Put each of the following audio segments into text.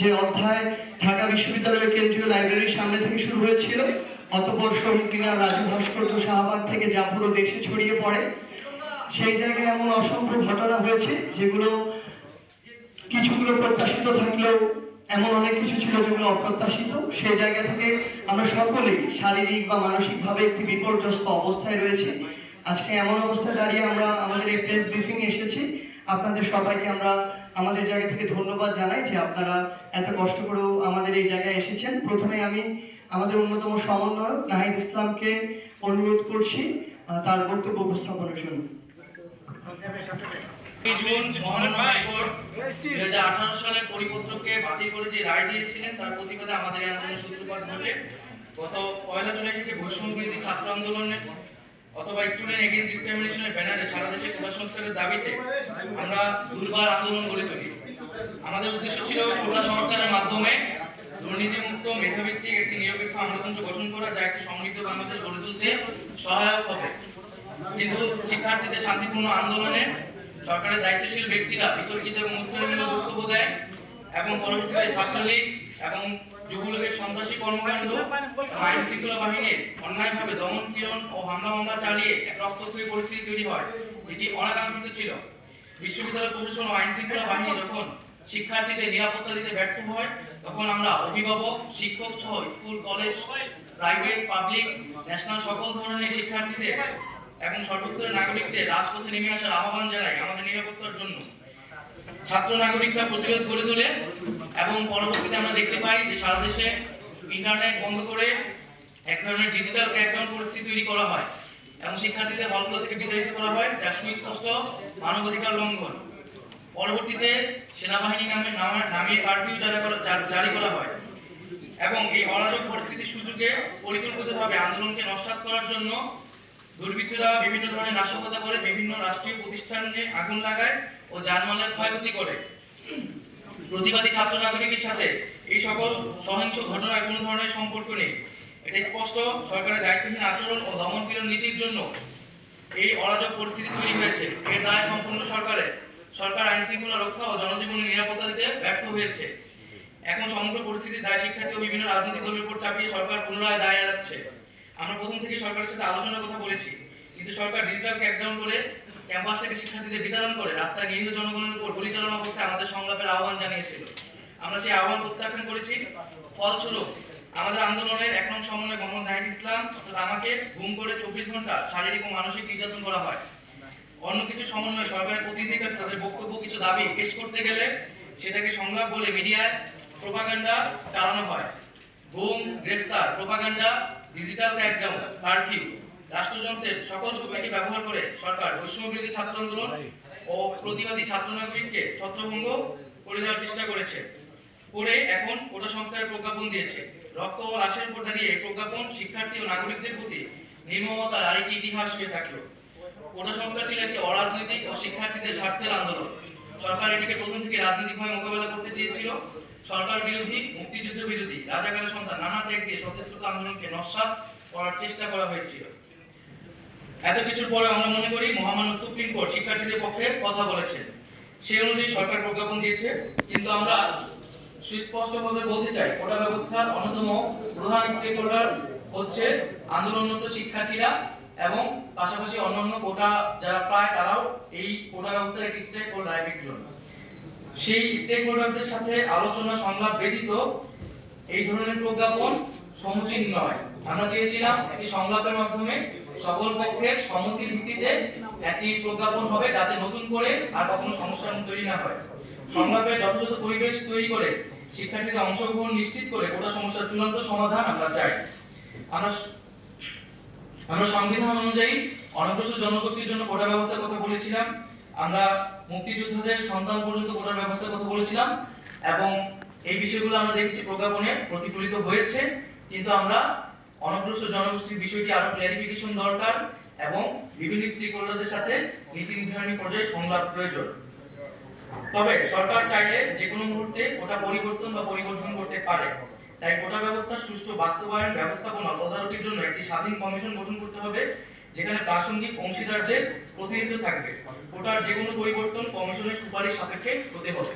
যে অধ্যায় ঢাকা বিশ্ববিদ্যালয়ের কেন্দ্রীয় লাইব্রেরির সামনে থেকে শুরু হয়েছিল, অতপর মিনার রাজু ভাস্কর্য শাহবাগ থেকে যা পুরো দেশে ছড়িয়ে পড়ে। সেই জায়গায় এমন অসংখ্য ঘটনা হয়েছে, যেগুলো কিছুগুলো প্রত্যাশিত থাকলেও এমন অনেক কিছু ছিল যেগুলো অপ্রত্যাশিত। সেই জায়গা থেকে আমরা সকলেই শারীরিক বা মানসিকভাবে একটি বিপর্যস্ত অবস্থায় রয়েছে। আজকে এমন অবস্থায় দাঁড়িয়ে আমরা আমাদের এই প্রেস ব্রিফিং এসেছি। আপনাদের সবাইকে আমরা আমাদের জায়গা থেকে ধন্যবাদ জানাই যে আপনারা এত কষ্ট করেও আমাদের এই জায়গায় এসেছেন। প্রথমে আমি আমাদের অন্যতম সমন্বয়ক নাহিদ ইসলামকে অনুরোধ করছি তার বক্তব্য উপস্থাপনের জন্য। সালের বাতিল করে যে রায় দিয়েছিলেন, তার প্রতিবাদে আমাদের গত পয়লা থেকে বৈষম্য ছাত্র আন্দোলনের অথবা স্টুডেন্ট এগেইনস্ট ডিসক্রিমিনেশনের ব্যানারে সারা দেশে কোটা সংস্কারের দাবিতে আমরা দুর্বার আন্দোলন গড়ে তুলি। আমাদের উদ্দেশ্য ছিল কোটা সংস্কারের মাধ্যমে দুর্নীতিমুক্ত মেধাভিত্তিক একটি নিরপেক্ষ আমলাতন্ত্র গঠন করা, যা একটি সমৃদ্ধ বাংলাদেশ গড়ে তুলতে সহায়ক হবে। কিন্তু শিক্ষার্থীদের শান্তিপূর্ণ আন্দোলনে সরকারের দায়িত্বশীল ব্যক্তিরা বিতর্কিত এবং উত্তরমূলক বক্তব্য দেয় এবং পরবর্তীতে ছাত্রলীগ এবং যুবলীগের সন্ত্রাসী কর্মকাণ্ড আইন শৃঙ্খলা বাহিনীর অন্যায়ভাবে দমন পীড়ন ও হামলা মামলা চালিয়ে এক রক্তক্ষয়ী পরিস্থিতি তৈরি হয়, যেটি অনাকাঙ্ক্ষিত ছিল। বিশ্ববিদ্যালয় প্রশাসন ও আইন শৃঙ্খলা বাহিনী যখন শিক্ষার্থীদের নিরাপত্তা দিতে ব্যর্থ হয়, তখন আমরা অভিভাবক, শিক্ষক সহ school, college, private, public, national সকল ধরনের শিক্ষার্থীদের এবং সর্বস্তরের নাগরিকদের রাজপথে নেমে আসার আহ্বান জানাই আমাদের নিরাপত্তার জন্য। ছাত্র নাগরিকরা প্রতিরোধ গড়ে তোলে এবং পরবর্তীতে আমরা দেখতে পাই যে সারা দেশে ইন্টারনেট বন্ধ করে এক ধরনের ডিজিটাল ক্র্যাকডাউন পরিস্থিতি তৈরি করা হয় এবং শিক্ষার্থীদের হলগুলো থেকে বিতাড়িত করা হয় যা সুস্পষ্ট মানবাধিকার লঙ্ঘন। পরবর্তীতে সেনাবাহিনী নামে নামা- কারফিউ জারি করা জারি করা হয় এবং এই অরাজক পরিস্থিতির সুযোগে পরিকল্পিতভাবে আন্দোলনকে নস্বাত করার জন্য দুর্বৃত্তরা বিভিন্ন ধরনের নাশকতা করে বিভিন্ন রাষ্ট্রীয় প্রতিষ্ঠানে আগুন লাগায়। ও যানমালের ক্ষয়ক্ষতি করে। প্রতিবাদী ছাত্র নাগরিকের সাথে এই সকল সহিংস ঘটনার কোনো ধরনের সম্পর্ক নেই। এটা স্পষ্ট, সরকারের দায়িত্বহীন আচরণ ও দমনপীড়ন নীতির জন্য এই অরাজক পরিস্থিতি তৈরি হয়েছে। এর দায় সম্পূর্ণ সরকারের। সরকার আইন শৃঙ্খলা রক্ষা ও জনজীবনের নিরাপত্তা দিতে ব্যর্থ হয়েছে। এখন সমগ্র পরিস্থিতির দায় শিক্ষার্থী ও বিভিন্ন রাজনৈতিক দলের উপর চাপিয়ে সরকার পুনরায় দায় এড়াচ্ছে। আমরা প্রথম থেকে সরকারের সাথে আলোচনার কথা বলেছি। কিন্তু সরকার ডিজিটাল ক্র্যাকডাউন করে ক্যাম্পাস থেকে শিক্ষার্থীদের বিতরণ করে রাস্তায় নিরীহ জনগণের উপর গুলি চালানো অবস্থায় আমাদের সংলাপের আহ্বান জানিয়েছিল। আমরা সেই আহ্বান প্রত্যাখ্যান করেছি। ফলস্বরূপ, আমাদের আন্দোলনের এক নং সমন্বয় মোহাম্মদ নাহিদ ইসলাম অর্থাৎ আমাকে গুম করে চব্বিশ ঘণ্টা শারীরিক ও মানসিক নির্যাতন করা হয়। অন্য কিছু সমন্বয় সরকারের প্রতিনিধির কাছে তাদের বক্তব্য, কিছু দাবি পেশ করতে গেলে সেটাকে সংলাপ বলে মিডিয়ায় প্রোপাগান্ডা চালানো হয়। গুম গ্রেফতার, প্রোপাগান্ডা ডিজিটাল ক্র্যাকডাউন কারফিউ রাষ্ট্রযন্ত্রের সকল শক্তিকে ব্যবহার করে সরকার বৈষম্য বিরোধী ছাত্র আন্দোলন ও প্রতিবাদী ছাত্র নাগরিককে ছত্রভঙ্গ করে দেওয়ার চেষ্টা করেছে। করে এখন কোটা সংস্কারের প্রজ্ঞাপন দিয়েছে। রক্ত ও লাশের উপর দাঁড়িয়ে প্রজ্ঞাপন শিক্ষার্থী ও নাগরিকদের প্রতি নির্মমতার আরেকটি ইতিহাস হয়ে থাকল। কোটা সংস্কার ছিল একটি অরাজনৈতিক ও শিক্ষার্থীদের স্বার্থের আন্দোলন। সরকার এটিকে প্রথম থেকে রাজনৈতিকভাবে মোকাবেলা করতে চেয়েছিল। সরকার বিরোধী, মুক্তিযুদ্ধ বিরোধী, রাজাকারের সন্তান, নানা ত্যাগ দিয়ে সত্যস্রোত আন্দোলনকে নস্বাত করার চেষ্টা করা হয়েছিল। এত কিছুর পরে আমরা মনে করি মহামান্য সুপ্রিম কোর্ট শিক্ষার্থীদের পক্ষে কথা বলেছে। সেই অনুযায়ী সরকার প্রজ্ঞাপন দিয়েছে। কিন্তু আমরা সুস্পষ্টভাবে বলতে চাই, কোটা ব্যবস্থার অন্যতম প্রধান স্টেক হোল্ডার হচ্ছে আন্দোলনরত শিক্ষার্থীরা এবং পাশাপাশি অন্যান্য কোটা যারা পায় তারাও এই কোটা ব্যবস্থার একটি স্টেক হোল্ডার এক একজন। সেই স্টেক হোল্ডারদের সাথে আলোচনা সংলাপ ব্যতীত এই ধরনের প্রজ্ঞাপন সমুচীন নয়। আমরা চেয়েছিলাম একটি সংলাপের মাধ্যমে সকল পক্ষের সম্মতির ভিত্তিতে একটি প্রজ্ঞাপন হবে যাতে নতুন করে আর কখনো সমস্যা তৈরি না হয়। সংলাপের যথাযথ পরিবেশ তৈরি করে শিক্ষার্থীদের অংশগ্রহণ নিশ্চিত করে গোটা সমস্যার চূড়ান্ত সমাধান আমরা চাই। আমরা আমরা সংবিধান অনুযায়ী অনগ্রসর জনগোষ্ঠীর জন্য কোটা ব্যবস্থার কথা বলেছিলাম। আমরা মুক্তিযোদ্ধাদের সন্তান পর্যন্ত কোটার ব্যবস্থার কথা বলেছিলাম এবং এই বিষয়গুলো আমরা দেখছি প্রজ্ঞাপনে প্রতিফলিত হয়েছে। কিন্তু আমরা অনগ্রসর জনগোষ্ঠীর বিষয়টি আরও ক্লারিফিকেশন দরকার এবং বিভিন্ন স্টেক হোল্ডারদের সাথে নীতি নির্ধারণী পর্যায়ে সংলাপ প্রয়োজন। তবে সরকার চাইলে যে কোনো মুহূর্তে কোটা পরিবর্তন বা পরিবর্তন করতে পারে। তাই কোটা ব্যবস্থার সুষ্ঠু বাস্তবায়ন, ব্যবস্থাপনা, তদারকির জন্য একটি স্বাধীন কমিশন গঠন করতে হবে, যেখানে প্রাসঙ্গিক অংশীদারদের প্রতিনিধিত্ব থাকবে। কোটার যে কোনো পরিবর্তন কমিশনের সুপারিশ সাপেক্ষে হতে হবে।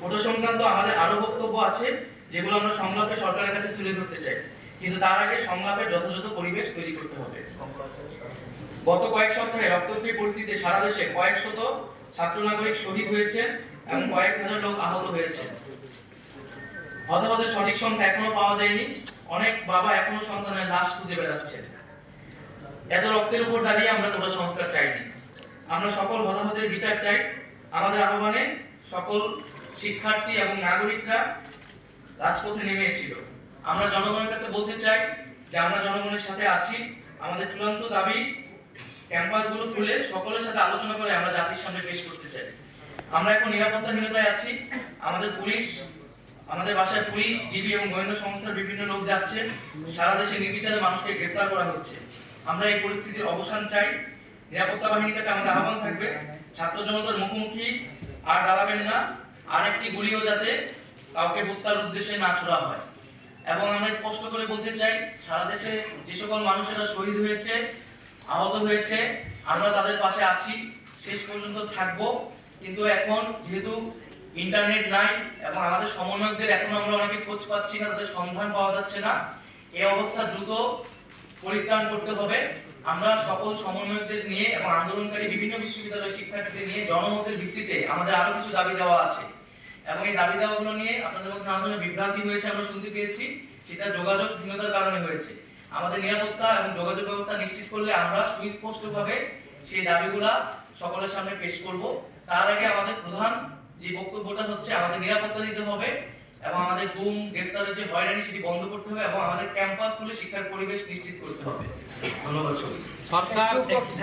কোটা সংক্রান্ত আমাদের আরও বক্তব্য আছে, যেগুলো আমরা সংলাপে সরকারের কাছে তুলে ধরতে চাই। কিন্তু তার আগে সংলাপের যথাযথ পরিবেশ তৈরি করতে হবে। গত কয়েক সপ্তাহে রক্তক্ষয়ী পরিস্থিতিতে সারা দেশে কয়েক শত ছাত্র নাগরিক শহীদ হয়েছে এবং কয়েক হাজার লোক আহত হয়েছে হতাহতের সঠিক সংখ্যা এখনও পাওয়া যায়নি। অনেক বাবা এখনও সন্তানের লাশ খুঁজে বেড়াচ্ছে এত রক্তের উপর দাঁড়িয়ে আমরা কোনো সংস্কার চাইনি। আমরা সকল হতাহতের বিচার চাই। আমাদের আহ্বানে সকল শিক্ষার্থী এবং নাগরিকরা রাজপথে নেমেছিল আমরা জনগণের কাছে বলতে চাই যে আমরা জনগণের সাথে আছি। আমাদের চূড়ান্ত দাবি ক্যাম্পাসগুলো খুলে সকলের সাথে আলোচনা করে আমরা জাতির সামনে পেশ করতে চাই। আমরা এখন নিরাপত্তাহীনতায় আছি। আমাদের পুলিশ, আমাদের বাসায় পুলিশ, ডিবি এবং গোয়েন্দা সংস্থার বিভিন্ন লোক যাচ্ছে। সারা দেশে নির্বিচারে মানুষকে গ্রেফতার করা হচ্ছে। আমরা এই পরিস্থিতির অবসান চাই। নিরাপত্তা বাহিনীর কাছে আমাদের আহ্বান থাকবে। ছাত্র জনতার মুখোমুখি, আর দাঁড়াবেন না। আর একটি গুলিও যাতে কাউকে হত্যার উদ্দেশ্যে না ছোড়া হয়। এবং আমরা স্পষ্ট করে বলতে চাই, সারা দেশে যে সকল মানুষেরা শহীদ হয়েছে, আহত হয়েছে, আমরা তাদের পাশে আছি, শেষ পর্যন্ত থাকব। কিন্তু এখন যেহেতু ইন্টারনেট নাই এবং আমাদের সমন্বয়কদের এখন আমরা অনেকে খোঁজ পাচ্ছি না, তাদের সন্ধান পাওয়া যাচ্ছে না এই অবস্থা দ্রুত পরিত্রাণ করতে হবে। আমরা সকল সমন্বয়কদের নিয়ে এবং আন্দোলনকারী বিভিন্ন বিশ্ববিদ্যালয়ের শিক্ষার্থীদের নিয়ে জনমতের ভিত্তিতে আমাদের আরও কিছু দাবি দেওয়া আছে। এবং এই দাবি দাওয়াগুলো নিয়ে আপনাদের মধ্যে নানা বিভ্রান্তি হয়েছে আমরা শুনতে পেয়েছি। সেটা যোগাযোগ ভিন্নতার কারণে হয়েছে। আমাদের নিরাপত্তা এবং যোগাযোগ ব্যবস্থা নিশ্চিত করলে আমরা সুস্পষ্টভাবে সেই দাবিগুলা সকলের সামনে পেশ করব। তার আগে আমাদের প্রধান যে বক্তব্যটা হচ্ছে, আমাদের নিরাপত্তা দিতে হবে। এবং আমাদের গুম গ্রেফতারের যে হয়রানি সেটি বন্ধ করতে হবে এবং আমাদের ক্যাম্পাসগুলো শিক্ষার পরিবেশ নিশ্চিত করতে হবে। ধন্যবাদ সবাইকে। সরকার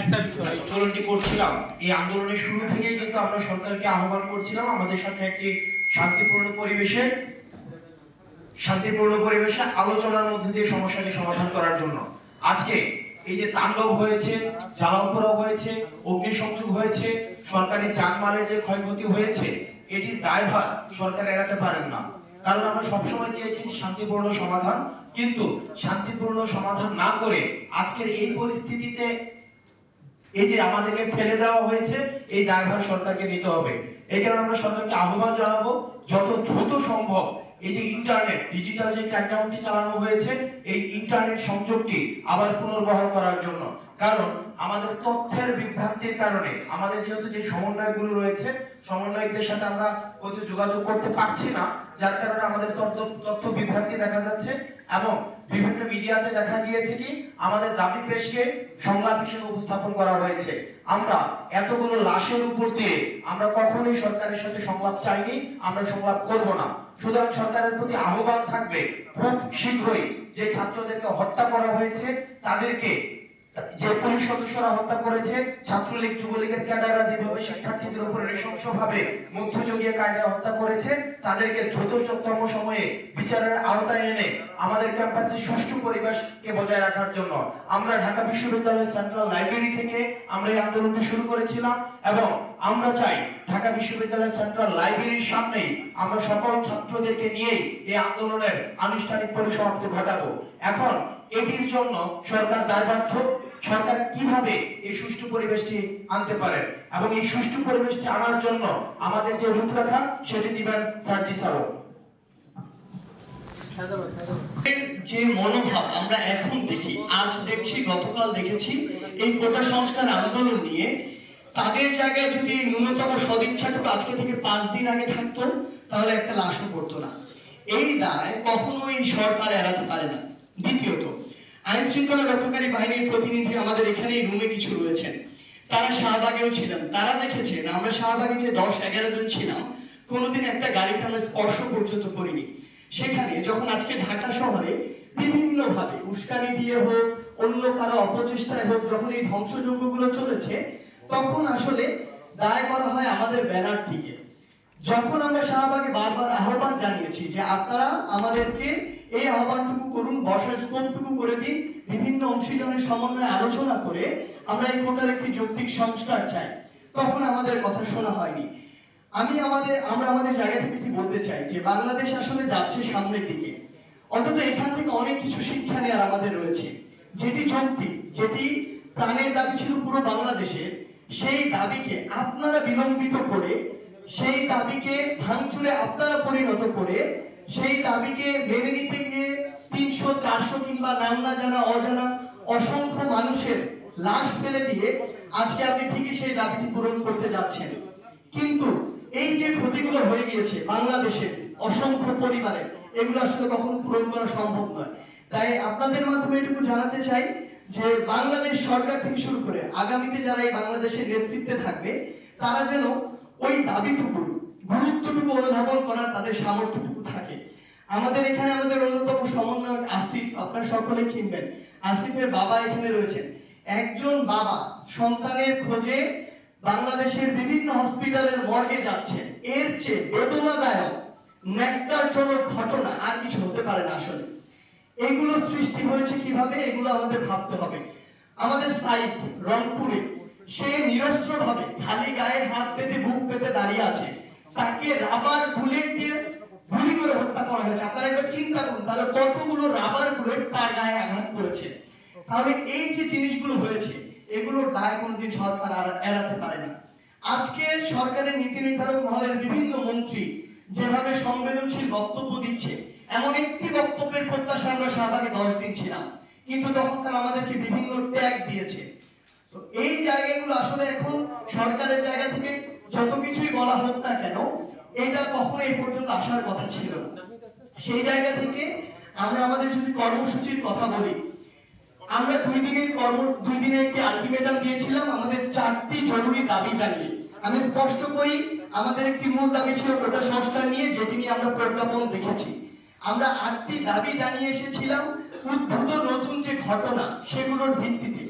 একটা বিষয়। আন্দোলনটি করছিলাম। এই আন্দোলনের শুরু থেকেই কিন্তু আমরা সরকারকে আহ্বান করছিলাম আমাদের সাথে একটি শান্তিপূর্ণ পরিবেশে শান্তিপূর্ণ পরিবেশে আলোচনার মধ্যে দিয়ে সমস্যাটি সমাধান করার জন্য। আজকে এই যে তাণ্ডব হয়েছে জ্বালাও হয়েছে অগ্নিসংযোগ হয়েছে সরকারি জানমালের যে ক্ষয়ক্ষতি হয়েছে এটির দায়ভার সরকার এড়াতে পারেন না। কারণ আমরা সবসময় চেয়েছি শান্তিপূর্ণ সমাধান, কিন্তু শান্তিপূর্ণ সমাধান না করে আজকের এই পরিস্থিতিতে এই যে আমাদেরকে ফেলে দেওয়া হয়েছে, এই দায়ভার সরকারকে নিতে হবে। এই কারণে আমরা সরকারকে আহ্বান জানাব, যত দ্রুত সম্ভব এই যে ইন্টারনেট ডিজিটাল যে ক্র্যাকডাউনটি চালানো হয়েছে, এই ইন্টারনেট সংযোগটি আবার পুনর্বহাল করার জন্য। কারণ আমাদের তথ্যের বিভ্রান্তির কারণে, আমাদের যেহেতু যে সমন্বয়গুলো রয়েছে, সমন্বয়কদের সাথে আমরা হচ্ছে যোগাযোগ করতে পারছি না, যার কারণে আমাদের তথ্য তথ্য বিভ্রান্তি দেখা যাচ্ছে এবং বিভিন্ন মিডিয়াতে দেখা গিয়েছে কি, আমাদের দাবি পেশকে সংলাপ হিসেবে উপস্থাপন করা হয়েছে। আমরা এতগুলো লাশের উপর দিয়ে আমরা কখনোই সরকারের সাথে সংলাপ চাইনি, আমরা সংলাপ করব না। সুতরাং সরকারের প্রতি আহ্বান থাকবে খুব শীঘ্রই যে ছাত্রদেরকে হত্যা করা হয়েছে, তাদেরকে যে পুলিশ সদস্যরা হত্যা করেছে, ছাত্রলীগ, যুবলীগের ক্যাডাররা যেভাবে শিক্ষার্থীদের উপর নৃশংসভাবে মধ্যযুগীয় কায়দায় হত্যা করেছে, তাদেরকে দ্রুততম সময়ে বিচারের আওতায় এনে আমাদের ক্যাম্পাসে সুষ্ঠু পরিবেশকে বজায় রাখার জন্য আমরা ঢাকা বিশ্ববিদ্যালয়ের সেন্ট্রাল লাইব্রেরি থেকে আমরা এই আন্দোলনটি শুরু করেছিলাম এবং আমরা চাই ঢাকা বিশ্ববিদ্যালয়ের সেন্ট্রাল লাইব্রেরির সামনেই আমরা সকল ছাত্রদেরকে নিয়েই এই আন্দোলনের আনুষ্ঠানিক পরিসমাপ্তি ঘটাবো। এখন এটির জন্য সরকার দায়বদ্ধ। সরকার কীভাবে এই সুষ্ঠু পরিবেশটি আনতে পারেন এবং এই সুষ্ঠু পরিবেশটি আনার জন্য আমাদের যে রূপরেখা, সেটি দিবেন সার্জি সারো যে মনোভাব আমরা এখন দেখি, আজ দেখছি, গতকাল দেখেছি, এই কোটা সংস্কার আন্দোলন নিয়ে তাদের জায়গায় যদি ন্যূনতম সদিচ্ছাটুকু আজকে থেকে পাঁচ দিন আগে থাকতো, তাহলে একটা লাশও পড়তো না। এই দায় কখনোই সরকার এড়াতে পারে না। দ্বিতীয়ত আইন শৃঙ্খলা রক্ষাকারী বাহিনীর প্রতিনিধি আমাদের এখানে রুমে কিছু রয়েছেন। তারা শাহবাগেও ছিলেন। তারা দেখেছেন, আমরা শাহবাগে যে দশ, এগারো জন ছিলাম, কোনোদিন একটা গাড়িকে আমরা স্পর্শ পর্যন্ত করিনি। সেখানে যখন আজকে ঢাকা শহরে বিভিন্ন ভাবে উস্কানি দিয়ে হোক, অন্য কারও অপচেষ্টায় হোক, যখন এই ধ্বংসযজ্ঞগুলো চলেছে তখন আসলে দায় করা হয় আমাদের ব্যানারটিকে যখন আমরা শাহবাগে বারবার আহ্বান জানিয়েছি যে আপনারা আমাদেরকে এই আহ্বানটুকু করুন বসার স্কোপটুকু করে দিন, বিভিন্ন অংশীজনের সমন্বয়ে আলোচনা করে আমরা এই কোটার একটি যৌক্তিক সংস্কার চাই। তখন আমাদের কথা শোনা হয়নি। আমি আমাদের, আমরা আমাদের জায়গা থেকে কি বলতে চাই যে বাংলাদেশ আসলে যাচ্ছে সামনের দিকে। অন্তত এখান থেকে অনেক কিছু শিক্ষা নেওয়ার আমাদের রয়েছে। যেটি যৌক্তিক, যেটি প্রাণের দাবি ছিল পুরো বাংলাদেশের সেই দাবিকে আপনারা বিলম্বিত করে, সেই দাবিকে ভাঙচুরে আপনারা পরিণত করে, সেই দাবিকে মেনে নিতে গিয়ে তিনশো, চারশো কিংবা নাম না জানা, অজানা অসংখ্য মানুষের লাশ ফেলে দিয়ে আজকে আপনি ঠিকই সেই দাবিটি পূরণ করতে যাচ্ছেন। কিন্তু এই যে ক্ষতিগুলো হয়ে গিয়েছে বাংলাদেশের অসংখ্য পরিবারের এগুলো আসলে কখনো পূরণ করা সম্ভব নয়। তাই আপনাদের মাধ্যমে এটুকু জানাতে চাই যে বাংলাদেশ সরকার থেকে শুরু করে আগামীতে যারা এই বাংলাদেশের নেতৃত্বে থাকবে, তারা যেন ওই দাবিটুকুর, গুরুত্বটুকু অনুধাবন করার তাদের সামর্থ্যটুকু থাকে। আমাদের এখানে আমাদের অন্যতম সমন্বয়ক আসিফ, আপনার সকলে চিনবেন। আসিফের বাবা এখানে রয়েছেন। একজন বাবা সন্তানের খোঁজে বাংলাদেশের বিভিন্ন হসপিটালের মর্গে যাচ্ছেন। এর চেয়ে বেদনাদায়ক ন্যাক্কারজনক ঘটনা আর কিছু হতে পারে না আসলে। এগুলো সৃষ্টি হয়েছে কীভাবে? এগুলো আমাদের ভাবতে হবে। আমাদের সাইট রংপুরে, সে নিরস্ত্র ভাবে খালি গায়ে হাত পেতে বুক পেতে দাঁড়িয়ে আছে। তাকে রাবার বুলেট দিয়ে গুলি করে হত্যা করা হয়েছে। আপনারা একবার চিন্তা করুন, তাহলে কতগুলো রাবার বুলেট তার গায়ে আঘাত করেছে? তাহলে এই যে জিনিসগুলো হয়েছে, এগুলোর দায় কোনোদিন সরকার আর এড়াতে পারে না। আজকে সরকারের নীতি নির্ধারক মহলের বিভিন্ন মন্ত্রী যেভাবে সংবেদনশীল বক্তব্য দিচ্ছে এমন একটি বক্তব্যের প্রত্যাশা আমরা শাহবাগে দশ দিন ছিলাম। কিন্তু তখন তারা আমাদেরকে বিভিন্ন ট্যাগ দিয়েছে। এই জায়গাগুলো আসলে এখন সরকারের জায়গা থেকে যত কিছুই বলা হোক না কেন, এটা কখনো এই পর্যন্ত আসার কথা ছিল না। সেই জায়গা থেকে আমরা আমাদের যদি কর্মসূচির কথা বলি। আমরা দুই দিনের কর্ম, দুই দিনের একটি আলটিমেটাম দিয়েছিলাম আমাদের চারটি জরুরি দাবি জানিয়ে। আমি স্পষ্ট করি, আমাদের একটি মূল দাবি ছিল কোটা সংস্কার নিয়ে, যেটি নিয়ে আমরা প্রজ্ঞাপন দেখেছি। আমরা আটটি দাবি জানিয়ে এসেছিলাম, উদ্ভূত নতুন যে ঘটনা, সেগুলোর ভিত্তিতে।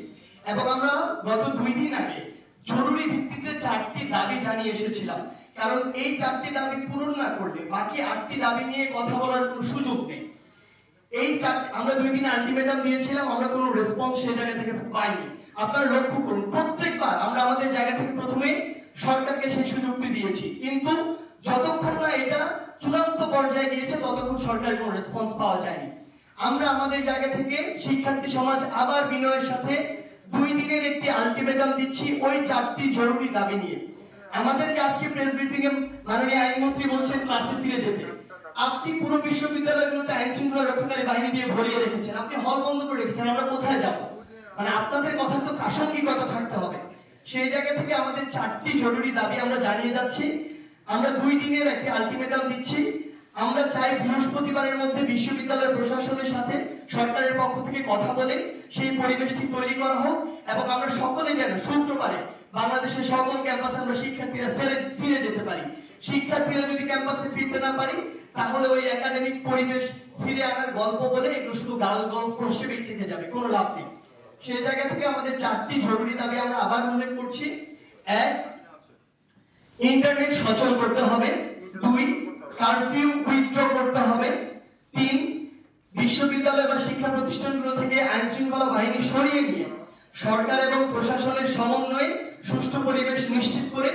এবং আমরা গত দুই দিন আগে জরুরি ভিত্তিতে চারটি দাবি জানিয়ে এসেছিলাম। কারণ এই চারটি দাবি পূরণ না করলে বাকি আটটি দাবি নিয়ে কথা বলার কোনো সুযোগ নেই। এই চার, আমরা দুই দিন আলটিমেটাম দিয়েছিলাম, আমরা কোনো রেসপন্স সেই জায়গা থেকে পাইনি। আপনারা লক্ষ্য করুন, প্রত্যেকবার আমরা আমাদের জায়গা থেকে প্রথমে সরকারকে সেই সুযোগটি দিয়েছি। কিন্তু যতক্ষণ না এটা চূড়ান্ত পর্যায়ে গিয়েছে, ততক্ষণ সরকারের কোনো রেসপন্স পাওয়া যায়নি। আমরা আমাদের জায়গা থেকে শিক্ষার্থী সমাজ আবার বিনয়ের সাথে দুই দিনের একটি আলটিমেটাম দিচ্ছি, ওই চারটি জরুরি দাবি নিয়ে। আমাদেরকে আজকে প্রেস ব্রিফিং এ মাননীয় আইনমন্ত্রী বলছেন ক্লাসে ফিরে যেতে। আপনি পুরো বিশ্ববিদ্যালয়গুলোতে আইন শৃঙ্খলা রক্ষাকারী বাহিনী দিয়ে ভরিয়ে রেখেছেন, আপনি হল বন্ধ করে রেখেছেন, আমরা কোথায় যাব? মানে আপনাদের কথা তো প্রাসঙ্গিকতা থাকতে হবে। সেই জায়গা থেকে আমাদের চারটি জরুরি দাবি আমরা জানিয়ে যাচ্ছি। আমরা দুই দিনের একটি আলটিমেটাম দিচ্ছি। আমরা চাই বৃহস্পতিবারের মধ্যে বিশ্ববিদ্যালয় প্রশাসনের সাথে সরকারের পক্ষ থেকে কথা বলে সেই পরিবেশটি তৈরি করা হোক এবং আমরা সকলে যেন শুক্রবারে বাংলাদেশের সকল ক্যাম্পাসে আমরা শিক্ষার্থীরা ফিরে ফিরে যেতে পারি। শিক্ষার্থীরা যদি ক্যাম্পাসে ফিরতে না পারি, তাহলে ওই একাডেমিক পরিবেশ ফিরে আনার গল্প বলে এগুলো শুধু গাল গল্প হিসেবেই থেকে যাবে, কোনো লাভ নেই। সেই জায়গা থেকে আমাদের চারটি জরুরি দাবি আমরা আবার উল্লেখ করছি। এক ইন্টারনেট সচল করতে হবে। দুই কারফিউ উইথড্র করতে হবে। তিন, বিশ্ববিদ্যালয় বা শিক্ষা প্রতিষ্ঠানগুলো থেকে আইন শৃঙ্খলা বাহিনী সরিয়ে নিয়ে সরকার এবং প্রশাসনের সমন্বয়ে সুষ্ঠু পরিবেশ নিশ্চিত করে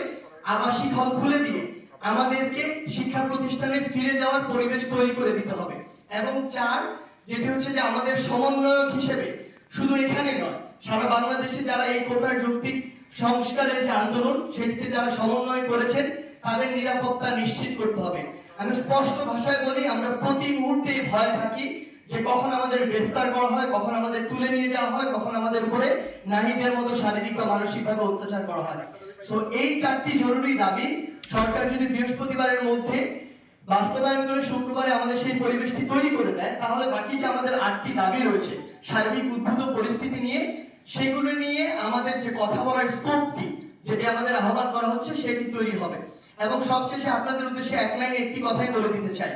আবাসিক হল খুলে দিয়ে আমাদেরকে শিক্ষা প্রতিষ্ঠানে ফিরে যাওয়ার পরিবেশ তৈরি করে দিতে হবে। এবং চার, যেটি হচ্ছে যে আমাদের সমন্বয়ক হিসেবে শুধু এখানে নয়, সারা বাংলাদেশে যারা এই কোটার যৌক্তিক সংস্কারের যে আন্দোলন, সেটিতে যারা সমন্বয় করেছেন, তাদের নিরাপত্তা নিশ্চিত করতে হবে। আমি স্পষ্ট ভাষায় বলি, আমরা প্রতি মুহূর্তে ভয়ে থাকি যে কখন আমাদের গ্রেফতার করা হয়, কখন আমাদের তুলে নিয়ে যাওয়া হয়, কখন আমাদের উপরে নাহিদের মতো শারীরিক বা মানসিকভাবে অত্যাচার করা হয়। সো এই চারটি জরুরি দাবি, সরকার যদি বৃহস্পতিবারের মধ্যে বাস্তবায়ন করে শুক্রবারে আমাদের সেই পরিবেশটি তৈরি করে দেয়, তাহলে বাকি যে আমাদের আটটি দাবি রয়েছে সার্বিক উদ্ভূত পরিস্থিতি নিয়ে সেগুলো নিয়ে আমাদের যে কথা বলার স্কোপটি যেটি আমাদের আহ্বান করা হচ্ছে, সেটি তৈরি হবে। এবং সবশেষে আপনাদের উদ্দেশ্যে এক লাইনে একটি কথাই বলে দিতে চাই।